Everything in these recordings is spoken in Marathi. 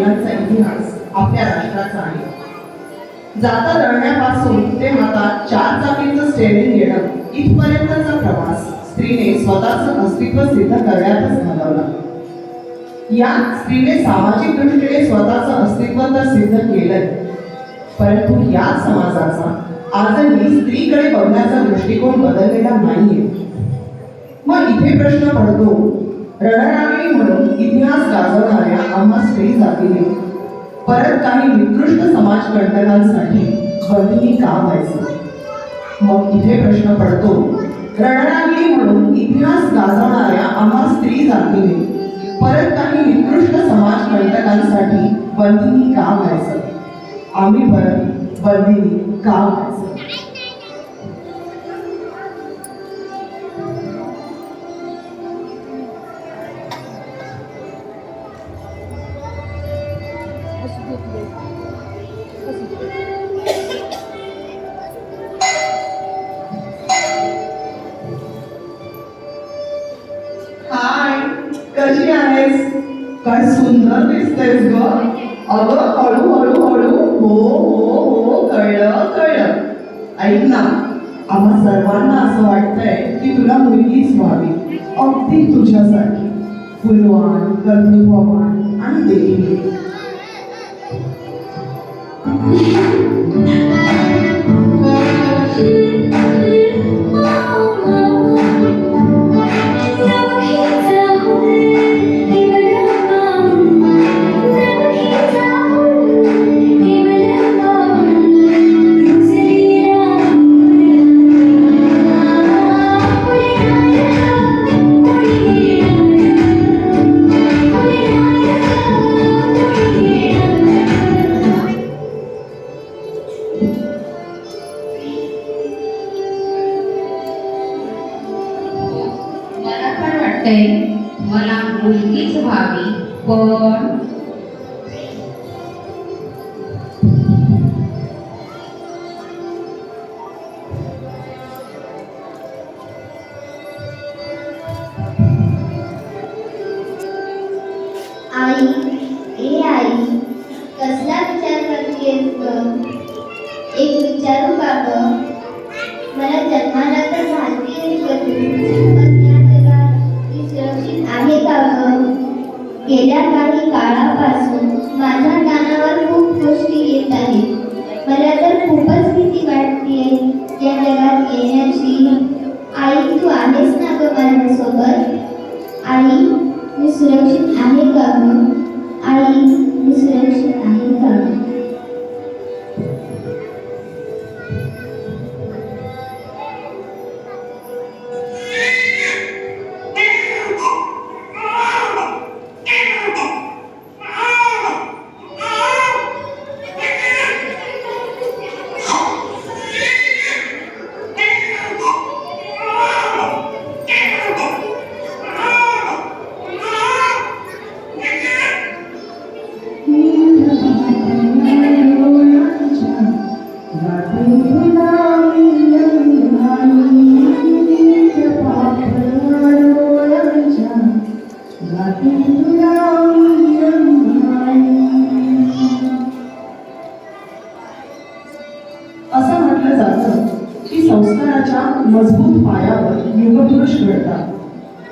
महिन्यांचा इतिहास आपल्या राष्ट्राचा आहे. जाता दळण्यापासून ते हातात चार चाकींचं स्टेरिंग येणं इथपर्यंतचा प्रवास स्त्रीने स्वतःचं अस्तित्व सिद्ध करण्यातच घालवला. या स्त्रीने सामाजिक दृष्टीने स्वतःचं अस्तित्व तर सिद्ध केलंय. परंतु या समाजाचा आजही स्त्रीकडे बघण्याचा दृष्टिकोन बदललेला नाहीये. मग इथे प्रश्न पडतो रणरागिणी म्हणून इतिहास गाजवणाऱ्या आम्हा स्त्री जातीने परत काही निकृष्ट समाज कंटकांसाठी बंदी का व्हायचं? मग इथे प्रश्न पडतो रणरागिणी म्हणून इतिहास गाजवणाऱ्या आम्हा स्त्री जातीने परत काही निकृष्ट समाज कंटकांसाठी बंदिनी का व्हायचं? आम्ही परत बंदिनी का व्हायचं?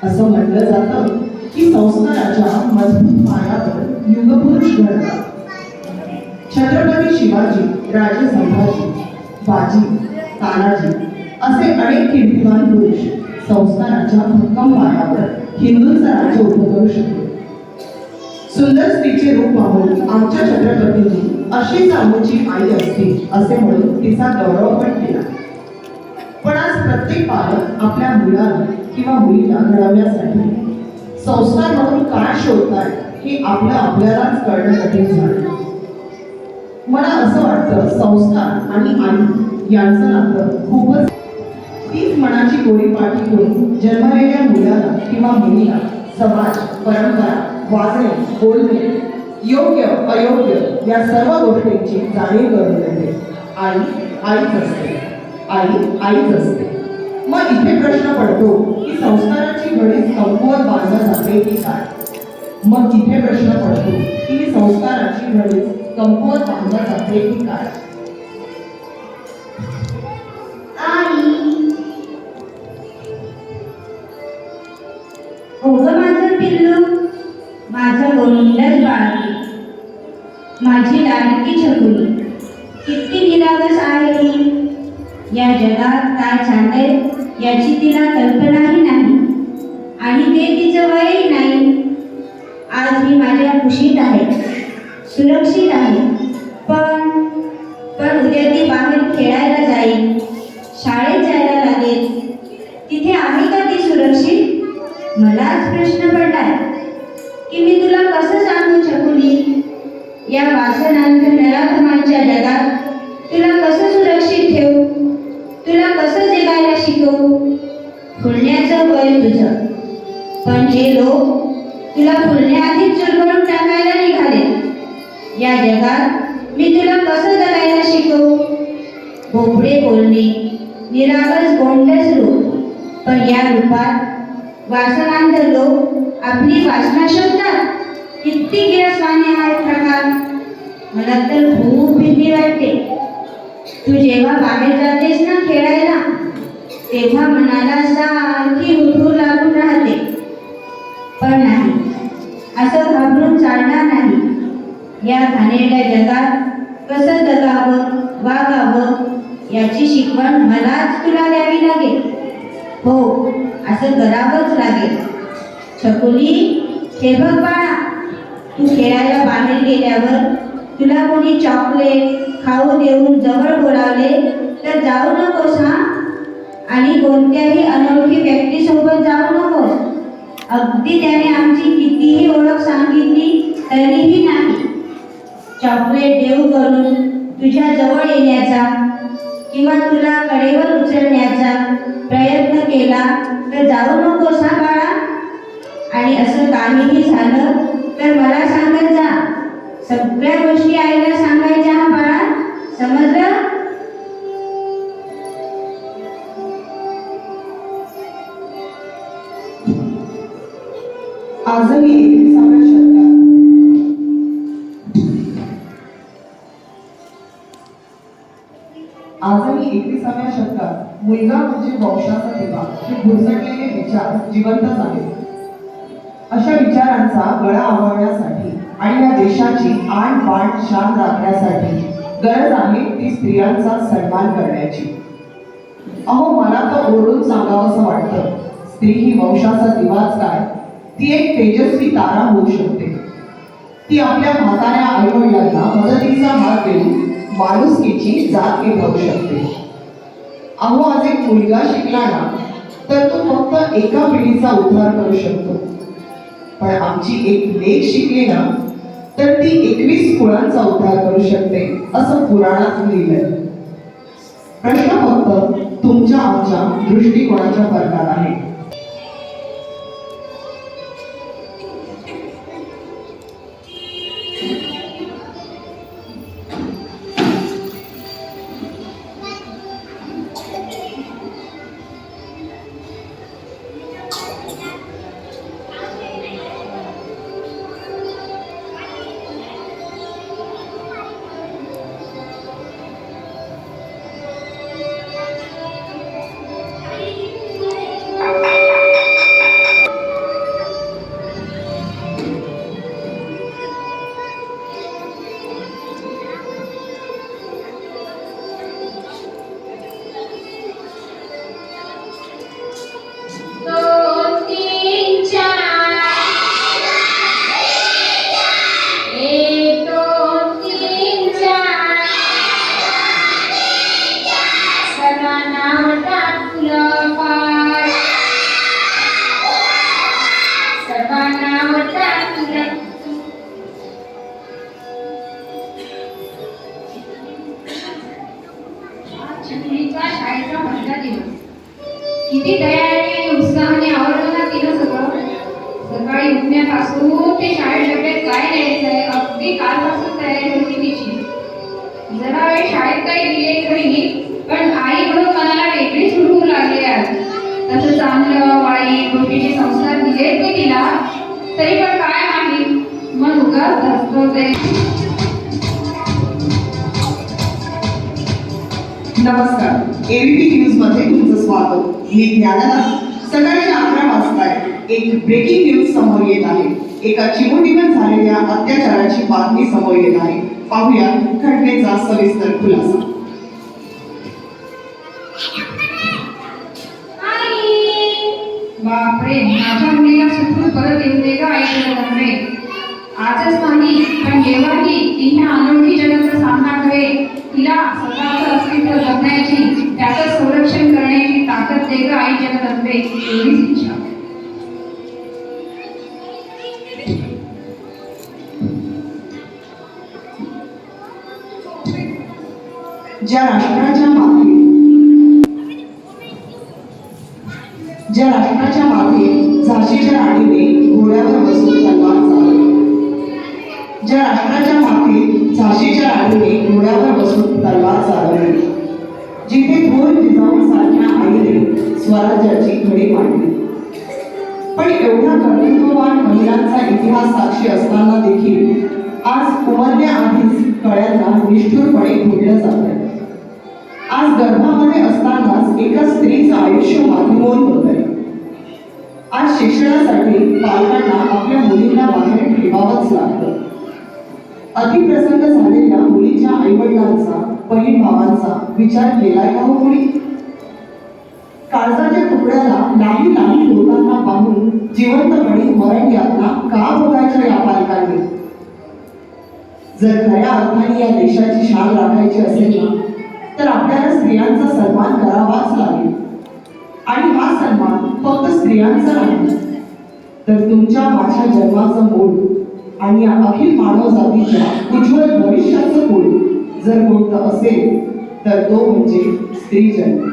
असं म्हटलं जातं की संस्काराच्या मजबूत पायावर युगपुरुष घडतात. छत्रपती शिवाजी राजे संभाजी बाजी तानाजी असे अनेक कीर्तिमान पुरुष संस्काराच्या भक्कम पायावर हिंदूंचा राज्य उभं करू शकले. सुंदर स्त्रीचे रूप पाहून आमच्या छत्रपतींनी अशी सामूची आई असते असे म्हणून तिचा गौरव पण केला. पण आज प्रत्येक पालक आपल्या मुलाला किंवा मुलीला घडवण्यासाठी संस्कार म्हणून काय शोधतात हे आपलं आपल्यालाच कळणं कठीण झालं. मला असं वाटतं संस्कार आणि आई यांचं नातं खूपच तीच मनाची गोडी पाठी करून जन्मलेल्या मुलाला किंवा मुलीला समाज परंपरा वागणे बोलणे योग्य अयोग्य या सर्व गोष्टींची जाणीव करून देते. आई आईच असते. आई आईच असते. मग इथे प्रश्न पडतो की संस्काराची घडी कमकुवत बांधल्या जाते की काय? मग इथे प्रश्न पडतो की ही संस्काराची क्षणीच कमकुवत राहून जाते की काय? माझं पिल्लू माझं बाळकी माझी लाडकी छकुली किती निरागस आहे. ही या जगात काय चाललंय याची तिला कल्पनाही नाही आणि ते तिचं वयही नाही. आज मी माझ्या कुशीत आहे सुरक्षित आहे. पण पण उद्या ती बाहेर खेळायला जाईल शाळेत जायला लागेल. तिथे आहे का ती सुरक्षित? मलाच प्रश्न पडलाय. की मी तुला कसं सांगू छकुली या वासनांत नराधमांच्या जगात तुला कसं सुरक्षित फुलण्याचं वय तुझं. पण जे लोक तुला फुलण्याआधीच चुरगळून टाकायला निघाले या जगात मी तुला कसं जगायला शिकवू? भोपळे बोलणे निरागस गोंडस रूप पण या रूपात वासनांत लोक आपली वासना शोधतात. किती गिरसवाने आहेत प्रकार. मला तर खूप भीती वाटते. तू जेव्हा बाहेर जातेस ना खेळायला तेव्हा मनाला सारखी उठू लागून राहते पण नाही असं घाबरून चालणार नाही. या घाणेरड्या जगात कसं जगावं वागावं याची शिकवण मलाच तुला द्यावी लागेल. हो असं करावंच लागेल. छकुली हे बघ बाळा तू खेळायला बाहेर गेल्यावर तुला कोणी चॉकलेट खाऊ देऊन जवळ बोलावले तर जाऊ नकोस हा? आणि कोणत्याही अनोळखी व्यक्तीसोबत जाऊ नकोस. अगदी त्याने आमची कितीही ओळख सांगितली तरीही नाही. चॉकलेट देऊ करून तुझ्या जवळ येण्याचा किंवा तुला कडेवर उचलण्याचा प्रयत्न केला तर जाऊ नकोस हा बाळा. आणि असं काहीही झालं तर मला सांगत जा. सगळ्या गोष्टी आईला सांगायच्या हा बाळा. समजलं? आजही एकविसाव्या शतकात आजही एकविसाव्या शतकात मुलगा म्हणजे वंशाचा दिवा. हे घुरसटलेले विचार जिवंतच आहेत. अशा विचारांचा गळा आवळण्यासाठी आणि या देशाची आण बाण शान राखण्यासाठी गरज आहे ती स्त्रियांचा सन्मान करण्याची. अहो मला तर ओरडून सांगावंसं वाटतं. स्त्री ही वंशाचा दिवाच काय? ती एक तेजस्वी तारा होऊ शकते. ती आपल्या म्हाताऱ्या आईवडिलांना मदतीचा हात देऊन माणुसकीची जात घेऊ शकते. अहो आज एक मुलगा शिकला ना तर तो फक्त एका पिढीचा उद्धार करू शकतो. पण आमची एक लेख शिकली ना तर ती एकवीस कुळांचा उद्धार करू शकते असं पुराणात लिहिलंय. प्रश्न फक्त तुमच्या आमच्या दृष्टिकोनाच्या फरकात आहे. हे मी सकाळी अकरा वाजता एक ब्रेकिंग न्यूज समोर येत आहे. एका चिमुटीवर झालेल्या अत्याचाराची बातमी समोर येत आहे. पाहूया घटनेचा सविस्तर खुलासा. बापरे माझ्या मुलीला सुखरूप परत येऊ दे का ऐकलं आजच नाही पण जेव्हाही तिने अनोळखी जगाचा सामना करेल तिला स्वतःचं अस्तित्व जगण्याची त्याचं संरक्षण करण्याची ताकद दे आई जगत असते एवढीच इच्छा. ज्या राष्ट्राच्या मागे ज्या राष्ट्राच्या मागे झाशीच्या राणीने घोड्यावर बसून झाशीच्या आईने घोड्यावर बसून तलवार चालवली. जिथे थोर जिजाऊसारख्या आईने स्वराज्याची घडी मांडली. पण एवढा कर्तृत्ववान महिलांचा इतिहास साक्षी असताना देखील आज उमरण्याआधीच कळ्यांना निष्ठुरपणे म्हटलं जात आहे आज गर्भामध्ये असतानाच एका स्त्रीचं आयुष्य माध्यमोन होत आहे आज शिक्षणासाठी पालकांना आपल्या मुलींना बाहेर ठेवावंच लागतं. अतिप्रसंग झालेल्या मुलीच्या आईवडिलांचा बहीण भावांचा विचार केलाय का हो कोणी काळजाच्या तुकड्याला नाही नाही लोकांना पाहून जिवंतपणे मरण यातना का बघायच्या या पालकांनी? जर खऱ्या अर्थाने या देशाची शाल राखायची असेल ना तर आपल्याला स्त्रियांचा सन्मान करावाच लागेल. आणि हा सन्मान फक्त स्त्रियांचा नाही तर तुमच्या माझ्या जन्माचं मूळ आणि या अखिल मानव जातीच्या उज्ज्वल भविष्याचं मूळ जर कोणतं असेल तर तो म्हणजे स्त्री जन्म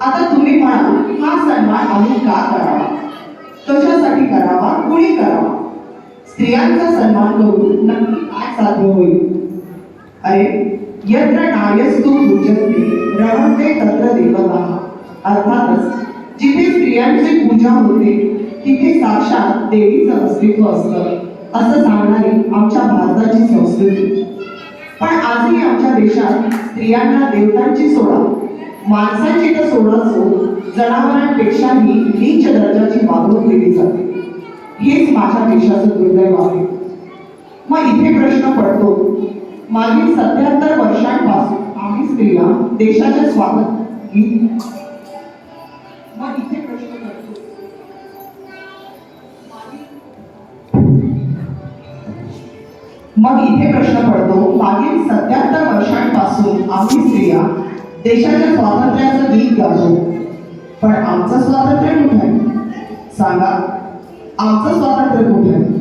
आता तुम्ही म्हणा हा सन्मान आम्ही का करावा? कशासाठी करावा? कुणी करावा? स्त्रियांचा सन्मान करून नक्की काय साध्य होईल? अरे यत्र नायस्तु पूजन्ते रमते तत्र देवता. अर्थातच जिथे स्त्रियांची पूजा होते तिथे साक्षात देवीचं अस्तित्व असतं. असं सांगणारी आमच्या भारताची संस्कृती. पण आजही आमच्या देशात स्त्रियांना देवतांची सोडा माणसांची तर सोडा सोड जनावरांपेक्षाही नीच दर्जाची वागणूक दिली जाते. हेच माझ्या देशाचं दुर्दैव आहे. मग इथे प्रश्न पडतो मागील सत्याहत्तर वर्षांपासून आम्ही स्त्रिया देशाचे स्वागत मग इथे मग इथे प्रश्न पडतो मागील सत्याहत्तर वर्षांपासून आम्ही स्त्रिया देशाच्या स्वातंत्र्याचं गीत गातो. पण आमचं स्वातंत्र्य कुठे आहे? सांगा. आमचं स्वातंत्र्य कुठे आहे?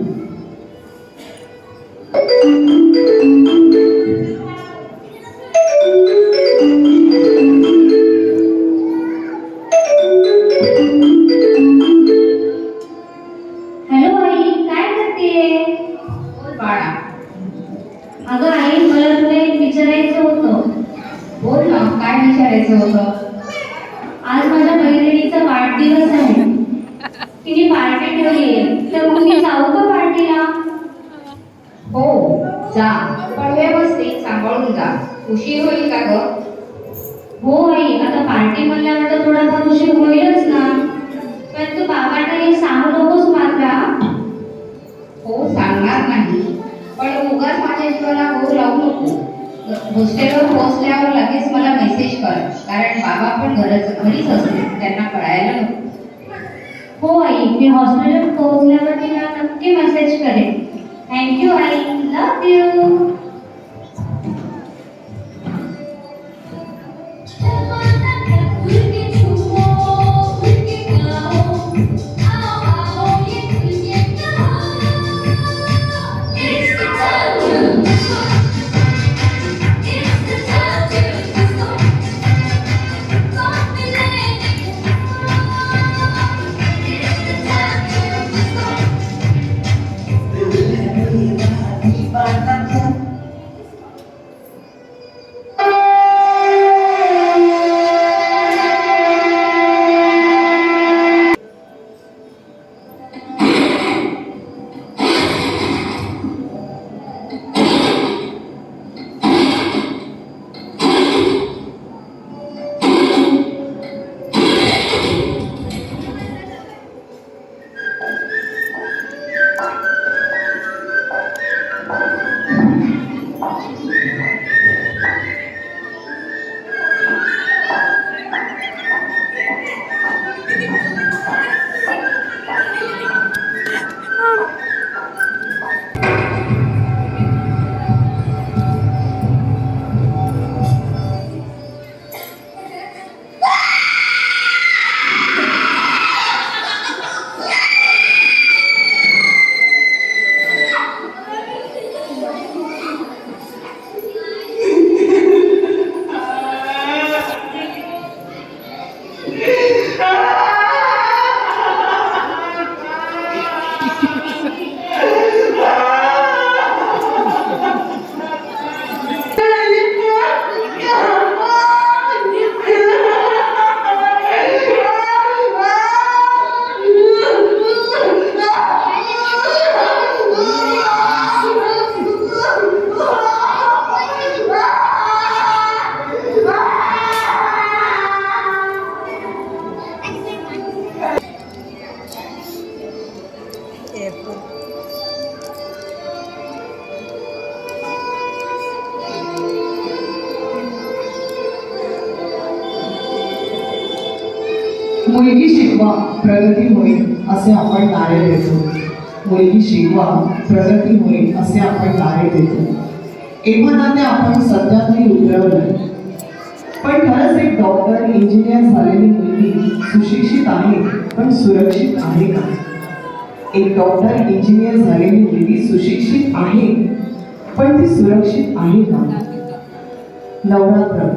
कारण बाबा पण घरच घरीच असते त्यांना कळायला नको. हो आई मी हॉस्पिटल पोहोचल्यावर तिला नक्की मेसेज करेन. Thank you I. Love you careful. मुलगी शिकवा प्रगती होईल असे आपण कार्य देतो. मुलगी शिकवा प्रगती होईल असे आपण कार्य देतो. एव्हा ते आपण सध्या तरी उतरवलं पण खरंच एक डॉक्टर इंजिनियर झालेली मुलगी सुशिक्षित आहे पण सुरक्षित आहे का? एक डॉक्टर इंजिनियर झालेली मुलगी सुशिक्षित आहे पण ती सुरक्षित आहे का? नवरात्र.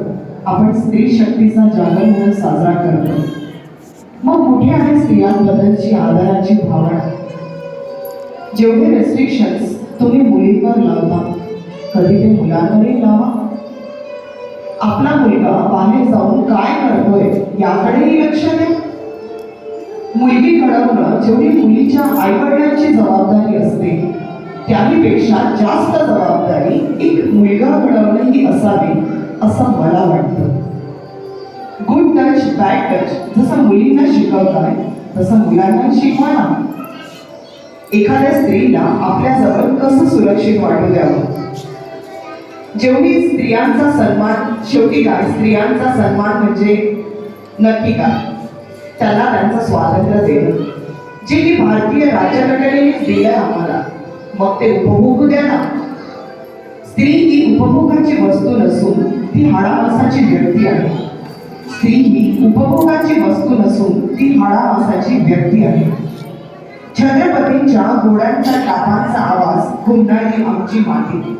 आपण स्त्री शक्तीचा जागर म्हणून साजरा करतो. मग कुठे आहे स्त्रियांबद्दलची आदराची भावना? जेवढे रेस्ट्रिक्शन्स तुम्ही मुलींवर लावता कधी ते मुलांवरही लावा. आपला मुलगा बाहेर जाऊन काय करतोय याकडेही लक्ष द्या. मुलगी घडवणं जेवढी मुलीच्या आईवडिलांची जबाबदारी असते त्याहीपेक्षा जास्त जबाबदारी एक मुलगा घडवणं ही असावी असं मला वाटतं. गुड टच बॅड टच जसं मुलींना शिकवताय तसं मुलांना शिकवाना एखाद्या स्त्रीला आपल्याजवळ कसं सुरक्षित वाटू द्यावं? जेवढी स्त्रियांचा सन्मान शेवटी काय? स्त्रियांचा सन्मान म्हणजे नक्की काय? त्यांना त्यांचं स्वातंत्र्य देणं. जे की भारतीय राज्यघटनेने दिलं आम्हाला मग ते उपभोगू द्या ना. स्त्री ही उपभोगाची वस्तू नसून ती हाडामासाची व्यक्ती आहे. स्त्री ही उपभोगाची वस्तू नसून ती हाडामासाची व्यक्ती आहे. छत्रपतींच्या घोड्यांच्या टापांचा आवाज घुमणारी आमची माती.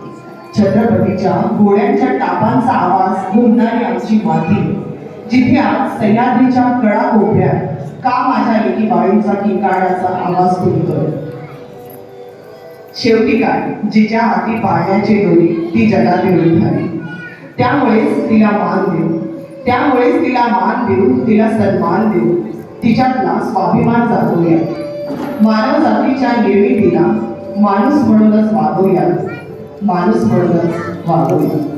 छत्रपतीच्या घोड्यांच्या टापांचा आवाज घुमणारी आमची माती. जिथे आज सह्याद्रीच्या कडा कोपऱ्यात का माझ्या एकी बाळींचा किंकाळ्याचा आवाज घुमतोय शेवटी काय? जिच्या हाती पाळण्याची डोरी ती जगात झाली. त्यामुळेच तिला मान देऊ. त्यामुळेच तिला मान देऊ तिला सन्मान देऊ. तिच्यातला स्वाभिमान जागूया मानव जातीच्या निर्मितीला माणूस म्हणूनच वागवूया माणूस म्हणूनच वागवूया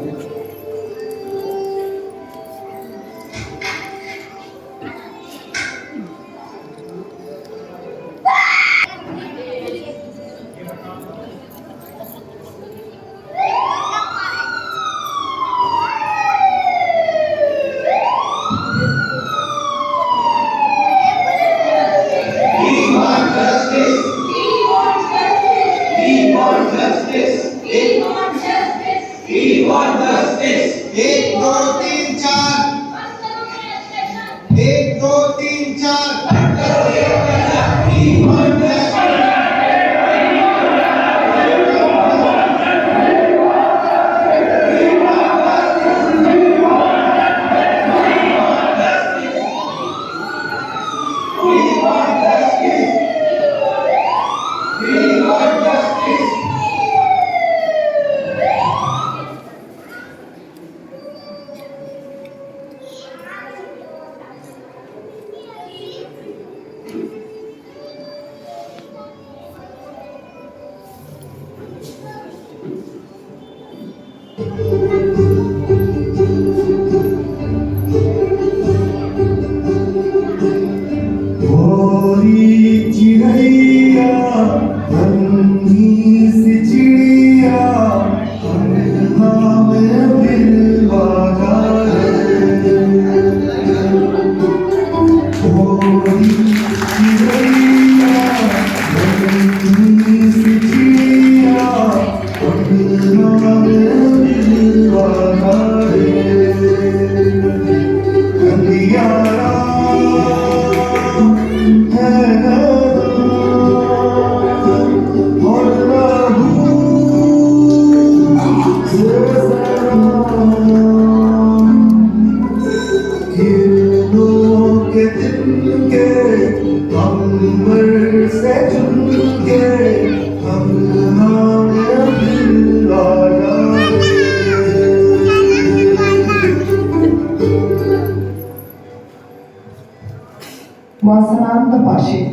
वासनांत पाशे.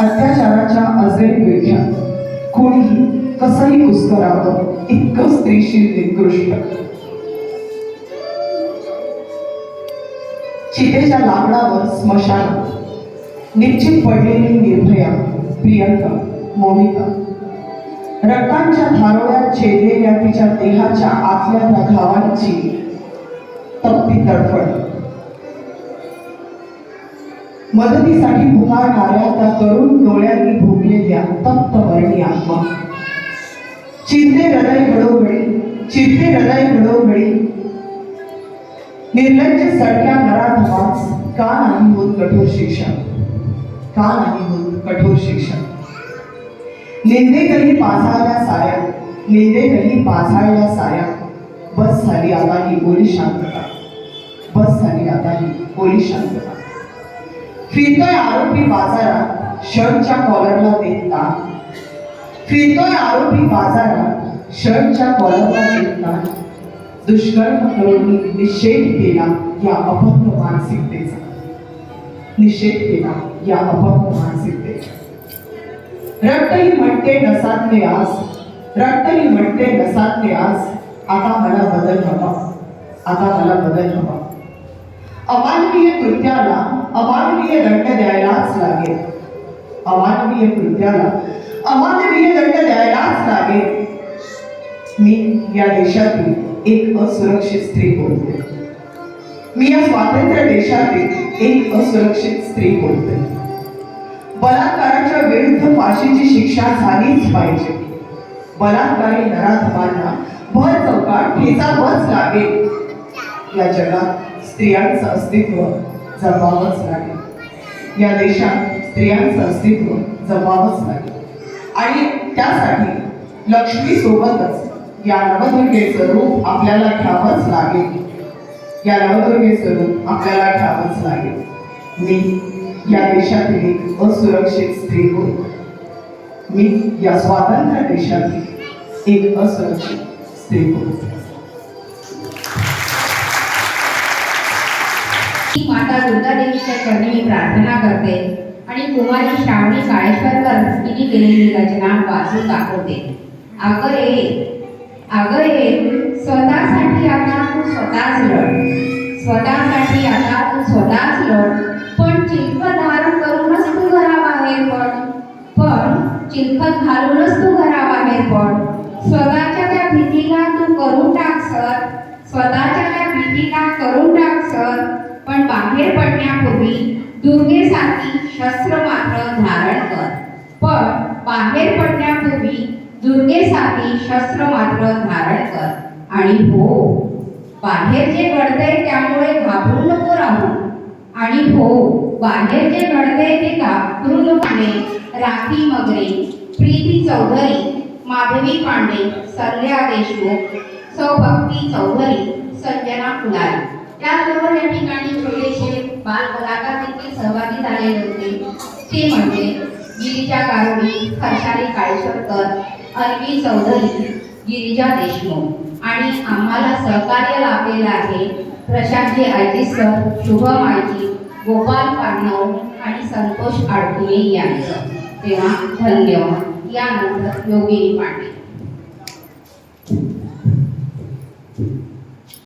अत्याचाराच्या अजय विळख्यात कोणीही कसंही कुस्करावं इतकं स्त्रीशील निकृष्ट. चितेच्या लाकडावर स्मशान. निश्चित पडलेली निर्भया प्रियंका मोनिका. रक्तांच्या धारोळ्यात छेदलेल्या तिच्या देहाच्या आतल्या त्या घावांची तप्ती तडफड मदतीसाठी पुकारणाऱ्या त्या करुण डोळ्यांनी भोगलेल्या तप्त वर्णी आत्मा. चिरते हृदय घडोघडी चिंते हृदय घडोघडी. निर्लज्ज सडक्या नराधमास का नाही होत कठोर शिक्षा का नाही होत कठोर शिक्षा निंदेकही पाझाळल्या साऱ्या निंदेकही पाझाळल्या साऱ्या. बस झाली आता ही ओली शांतता. बस झाली आता ही ओली शांतता. फिरतोय आरोपी बाजारात शर्टच्या कॉलरला देत फिरतोय आरोपी बाजारात शर्टच्या कॉलरला देत दुष्कर्म करून निषेध केला या अभंग मानसिकतेचा. निषेध केला या अभंग मानसिकतेचा. रक्तही म्हणते नसातले आज रक्तही म्हणते नसातले आज आता मला बदल हवा आता मला बदल हवा. अमानवीय कृत्याला अमानवीय दंड द्यायलाच लागेल. अमानवीय कृत्याला अमानवीय दंड द्यायलाच लागेल. मी या देशातील एक असुरक्षित स्त्री बोलते. मी या स्वातंत्र्य देशातील एक असुरक्षित स्त्री बोलते. बलात्काराच्या विरुद्ध फाशीची शिक्षा झालीच पाहिजे. बलात्कारी नराधमांना भर चौकात ठेचा बस लागेल. या जगात स्त्रियांचं अस्तित्व जपावंच लागेल या देशात स्त्रियांचं अस्तित्व जपावंच लागेल आणि त्यासाठी लक्ष्मी सोबतच या नवदुर्गेचं रूप आपल्याला घ्यावंच लागेल. या नवदुर्गेचं रूप आपल्याला घ्यावंच लागेल. मी या देशातील एक असुरक्षित स्त्री होय मी या स्वातंत्र्य देशातील एक असुरक्षित स्त्री होय माता दुर्गा देवीच्या चरणी मी प्रार्थना करते आणि कुमारी श्रावणी काळेश्वरकर तिने केलेली रचना वाचून दाखवते. अगं ये अगं ये स्वतःसाठी आता तू स्वतःच लढ. स्वतःसाठी आता तू स्वतःच लढ. पण चिलखत धारण करूनच तू घराबाहेर पड. पण चिलखत घालूनच तू घराबाहेर पड. स्वतःच्या त्या भीतीला तू करून टाक सर. स्वतःच्या त्या भीतीला करून टाक सर. पण बाहेर पडण्यापूर्वी दुर्गेसाठी शस्त्र मात्र धारण कर. पण बाहेर पडण्यापूर्वी दुर्गेसाठी शस्त्र मात्र धारण कर. आणि हो बाहेर जे घडतंय त्यामुळे घाबरू नको राहू. आणि हो बाहेर जे घडतंय ते घाबरू नको राखी मगरे प्रीती चौधरी माधवी पांडे संध्या देशमुख सौभक्ती चौधरी संजना फुलारी त्याचबरोबर या ठिकाणी छोटेसे बाल कलाकार देखील सहभागी झालेले होते. ते म्हणजे गिरीजा गारुडी हर्षाली काळेश्वरकर अरवी चौधरी गिरिजा देशमुख. आणि आम्हाला सहकार्य लाभलेलं आहे Prashantji IT sir Shubham IT Gopal Pandav आणि संतोष आडकुले यांचं. तेव्हा धन्यवाद. यानंतर योगिनी पांडे